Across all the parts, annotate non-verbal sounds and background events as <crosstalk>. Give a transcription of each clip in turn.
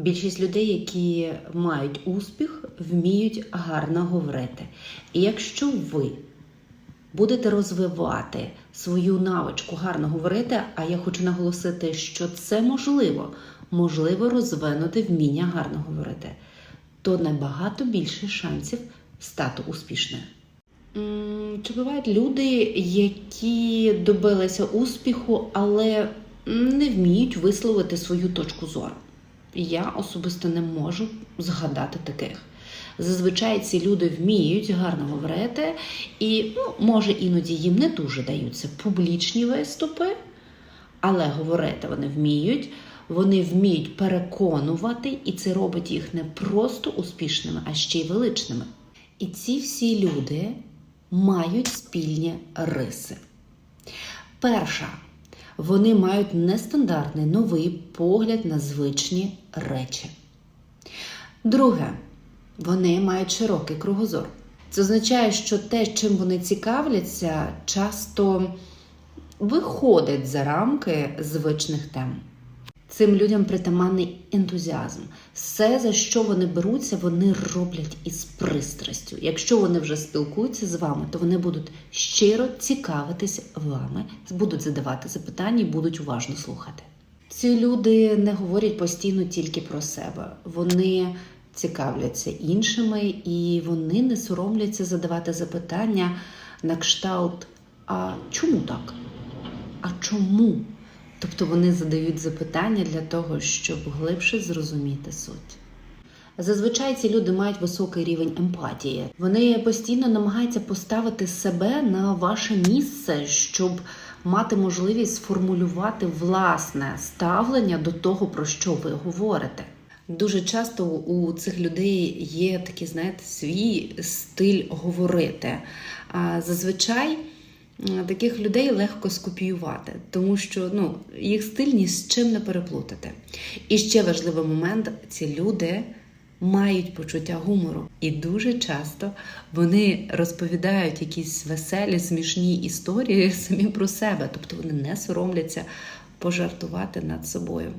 Більшість людей, які мають успіх, вміють гарно говорити. І якщо ви будете розвивати свою навичку гарно говорити, а я хочу наголосити, що це можливо, можливо розвинути вміння гарно говорити, то набагато більше шансів стати успішною. Чи бувають люди, які добилися успіху, але не вміють висловити свою точку зору? Я особисто не можу згадати таких. Зазвичай ці люди вміють гарно говорити, і ну, може іноді їм не дуже даються публічні виступи, але говорити вони вміють. Вони вміють переконувати, і це робить їх не просто успішними, а ще й величними. І ці всі люди мають спільні риси. Перша, вони мають нестандартний новий погляд на звичні речі. Друге, вони мають широкий кругозор. Це означає, що те, чим вони цікавляться, часто виходить за рамки звичних тем. Цим людям притаманний ентузіазм. Все, за що вони беруться, вони роблять із пристрастю. Якщо вони вже спілкуються з вами, то вони будуть щиро цікавитись вами, будуть задавати запитання і будуть уважно слухати. Ці люди не говорять постійно тільки про себе. Вони цікавляться іншими і вони не соромляться задавати запитання на кшталт: а чому так? А чому? Тобто вони задають запитання для того, щоб глибше зрозуміти суть. Зазвичай ці люди мають високий рівень емпатії. Вони постійно намагаються поставити себе на ваше місце, щоб мати можливість сформулювати власне ставлення до того, про що ви говорите. Дуже часто у цих людей є такий, знаєте, свій стиль говорити. А зазвичай таких людей легко скопіювати, тому що ну, їх стиль ні з чим не переплутати. І ще важливий момент: ці люди мають почуття гумору, і дуже часто вони розповідають якісь веселі, смішні історії <laughs> самі про себе, тобто вони не соромляться пожартувати над собою.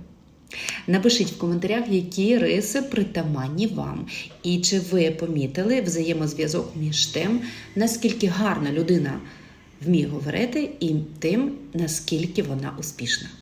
Напишіть в коментарях, які риси притаманні вам, і чи ви помітили взаємозв'язок між тим, наскільки гарна людина вміє говорити, і тим, наскільки вона успішна.